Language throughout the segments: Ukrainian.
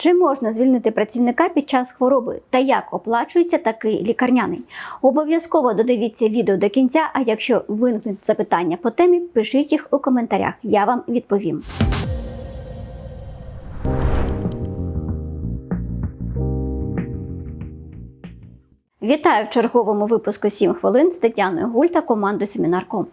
Чи можна звільнити працівника під час хвороби та як оплачується такий лікарняний? Обов'язково додивіться відео до кінця. А якщо виникнуть запитання по темі, пишіть їх у коментарях. Я вам відповім. Вітаю в черговому випуску 7 хвилин з Тетяною Гуль та командою Семінарком.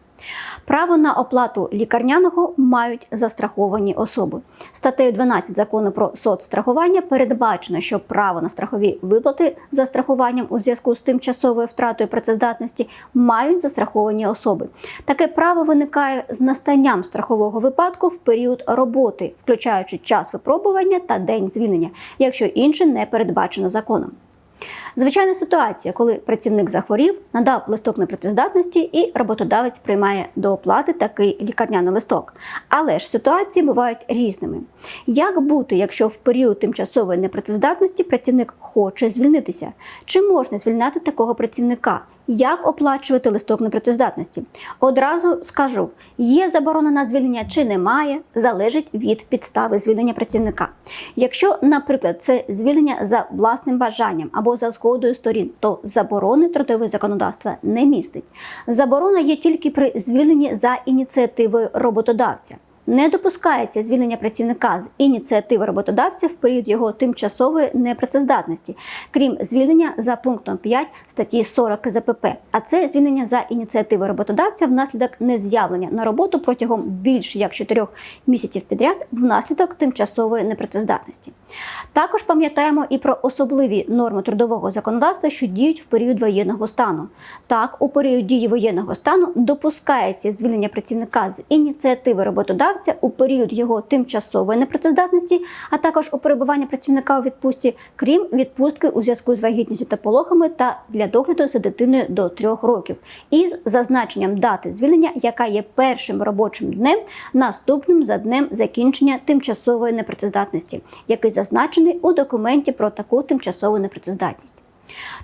Право на оплату лікарняного мають застраховані особи. Статтею 12 закону про соцстрахування передбачено, що право на страхові виплати за страхуванням у зв'язку з тимчасовою втратою працездатності мають застраховані особи. Таке право виникає з настанням страхового випадку в період роботи, включаючи час випробування та день звільнення, якщо інше не передбачено законом. Звичайна ситуація, коли працівник захворів, надав листок непрацездатності і роботодавець приймає до оплати такий лікарняний листок. Але ж ситуації бувають різними. Як бути, якщо в період тимчасової непрацездатності працівник хоче звільнитися? Чи можна звільняти такого працівника? Як оплачувати листок непрацездатності? Одразу скажу: є заборона на звільнення чи немає, залежить від підстави звільнення працівника. Якщо, наприклад, це звільнення за власним бажанням або за згодою сторін, то заборони трудове законодавства не містить. Заборона є тільки при звільненні за ініціативою роботодавця. Не допускається звільнення працівника з ініціативи роботодавця в період його тимчасової непрацездатності, крім звільнення за пунктом 5 статті 40 КЗПП. А це звільнення за ініціативи роботодавця внаслідок нез'явлення на роботу протягом більше як 4 місяців підряд внаслідок тимчасової непрацездатності. Також пам'ятаємо і про особливі норми трудового законодавства, що діють в період воєнного стану. Так, у період дії воєнного стану допускається звільнення працівника з ініціативи роботодавця у період його тимчасової непрацездатності, а також у перебування працівника у відпустці, крім відпустки у зв'язку з вагітністю та пологами та для догляду за дитиною до трьох років, із зазначенням дати звільнення, яка є першим робочим днем, наступним за днем закінчення тимчасової непрацездатності, який зазначений у документі про таку тимчасову непрацездатність.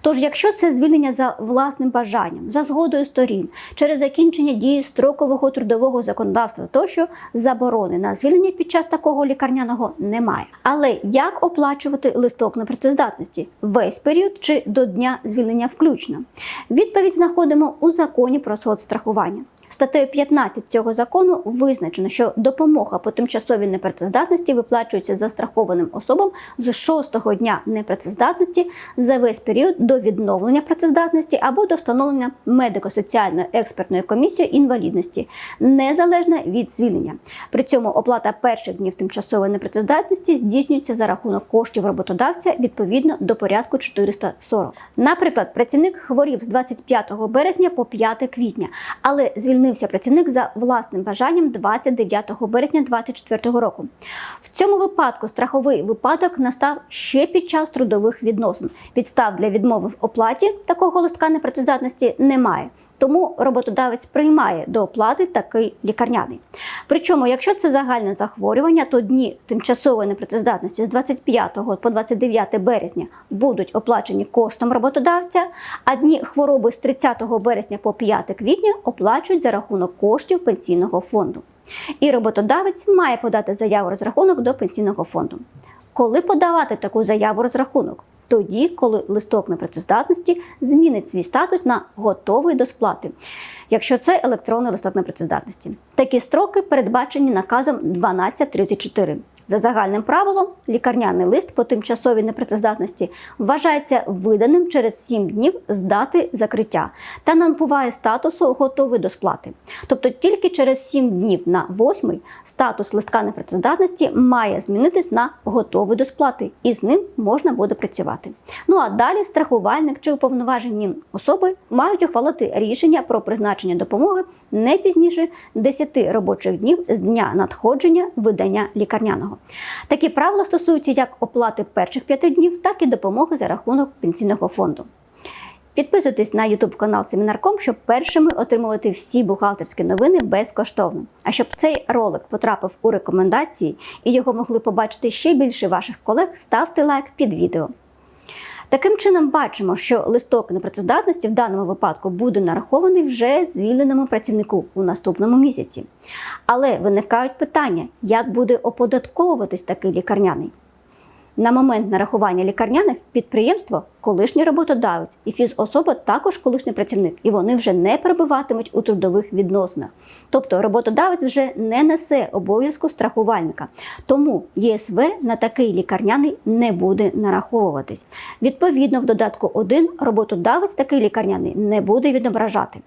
Тож, якщо це звільнення за власним бажанням, за згодою сторін, через закінчення дії строкового трудового законодавства, тощо заборони на звільнення під час такого лікарняного немає. Але як оплачувати листок непрацездатності весь період чи до дня звільнення включно? Відповідь знаходимо у законі про соцстрахування. Статтею 15 цього закону визначено, що допомога по тимчасовій непрацездатності виплачується застрахованим особам з шостого дня непрацездатності за весь період до відновлення працездатності або до встановлення медико-соціальної експертної комісії інвалідності, незалежно від звільнення. При цьому оплата перших днів тимчасової непрацездатності здійснюється за рахунок коштів роботодавця відповідно до порядку 440. Наприклад, працівник хворів з 25 березня по 5 квітня, але звільнився працівник за власним бажанням 29 березня 2024 року. В цьому випадку страховий випадок настав ще під час трудових відносин. Підстав для відмови в оплаті такого листка непрацездатності немає. Тому роботодавець приймає до оплати такий лікарняний. Причому, якщо це загальне захворювання, то дні тимчасової непрацездатності з 25 по 29 березня будуть оплачені коштом роботодавця, а дні хвороби з 30 березня по 5 квітня оплачують за рахунок коштів пенсійного фонду. І роботодавець має подати заяву розрахунок до пенсійного фонду. Коли подавати таку заяву розрахунок? Тоді, коли листок непрацездатності змінить свій статус на готовий до сплати, якщо це електронний листок непрацездатності. Такі строки передбачені наказом 1234. За загальним правилом, лікарняний лист по тимчасовій непрацездатності вважається виданим через 7 днів з дати закриття та набуває статусу готовий до сплати. Тобто тільки через 7 днів на 8 статус листка непрацездатності має змінитись на готовий до сплати, і з ним можна буде працювати. Ну а далі страхувальник чи уповноважені особи мають ухвалити рішення про призначення допомоги не пізніше 10 робочих днів з дня надходження видання лікарняного. Такі правила стосуються як оплати перших п'яти днів, так і допомоги за рахунок пенсійного фонду. Підписуйтесь на YouTube канал Семінарком, щоб першими отримувати всі бухгалтерські новини безкоштовно. А щоб цей ролик потрапив у рекомендації і його могли побачити ще більше ваших колег, ставте лайк під відео. Таким чином, бачимо, що листок непрацездатності в даному випадку буде нарахований вже звільненому працівнику у наступному місяці. Але виникають питання, як буде оподатковуватись такий лікарняний. На момент нарахування лікарняних підприємство колишній роботодавець і фізособа також колишній працівник, і вони вже не перебуватимуть у трудових відносинах. Тобто роботодавець вже не несе обов'язку страхувальника. Тому ЄСВ на такий лікарняний не буде нараховуватись. Відповідно, в додатку 1 роботодавець такий лікарняний не буде відображати.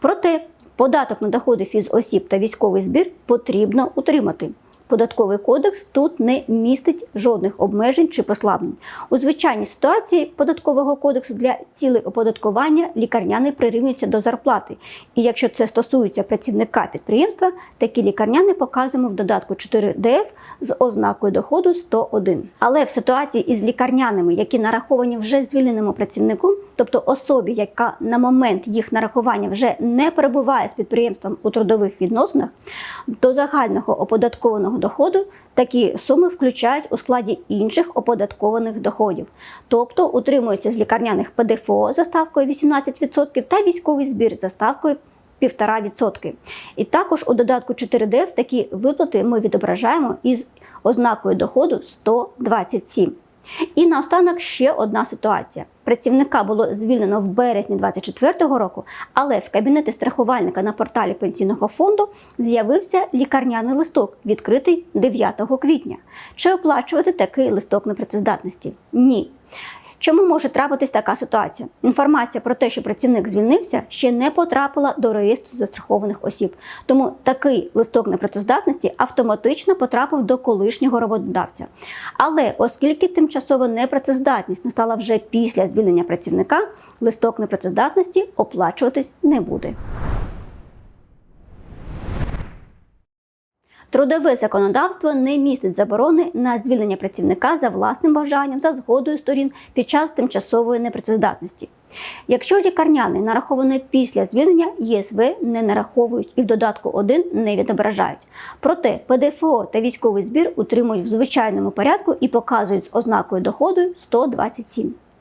Проте податок на доходи фізосіб та військовий збір потрібно утримати. Податковий кодекс тут не містить жодних обмежень чи послаблень. У звичайній ситуації податкового кодексу для цілей оподаткування лікарняний прирівнюється до зарплати. І якщо це стосується працівника підприємства, такі лікарняни показуємо в додатку 4 ДФ з ознакою доходу 101. Але в ситуації із лікарняними, які нараховані вже звільненому працівнику, тобто особі, яка на момент їх нарахування вже не перебуває з підприємством у трудових відносинах, до загального оподаткованого доходу такі суми включають у складі інших оподаткованих доходів, тобто утримуються з лікарняних ПДФО за ставкою 18% та військовий збір за ставкою 1,5%. І також у додатку 4ДФ такі виплати ми відображаємо із ознакою доходу 127. І наостанок ще одна ситуація. Працівника було звільнено в березні 2024 року, але в кабінеті страхувальника на порталі пенсійного фонду з'явився лікарняний листок, відкритий 9 квітня. Чи оплачувати такий листок непрацездатності? Ні. Чому може трапитись така ситуація? Інформація про те, що працівник звільнився, ще не потрапила до реєстру застрахованих осіб. Тому такий листок непрацездатності автоматично потрапив до колишнього роботодавця. Але оскільки тимчасова непрацездатність настала вже після звільнення працівника, листок непрацездатності оплачуватись не буде. Трудове законодавство не містить заборони на звільнення працівника за власним бажанням за згодою сторін під час тимчасової непрацездатності. Якщо лікарняний нарахований після звільнення, ЄСВ не нараховують і в додатку 1 не відображають. Проте ПДФО та військовий збір утримують в звичайному порядку і показують з ознакою доходу 127.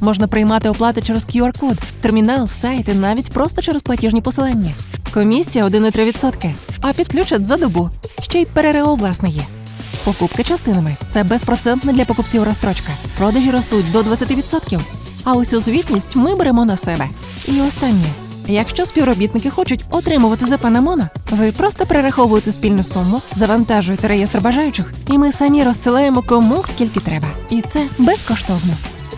Можна приймати оплати через QR-код, термінал, сайт і навіть просто через платіжні посилання. Комісія 1,3%. А підключать за добу. Ще й ПРРО власне є. Покупки частинами це безпроцентна для покупців розстрочка. Продажі ростуть до 20%. А усю звітність ми беремо на себе. І останнє. Якщо співробітники хочуть отримувати ЗП на Моно, ви просто перераховуєте спільну суму, завантажуєте реєстр бажаючих, і ми самі розсилаємо кому скільки треба. І це безкоштовно.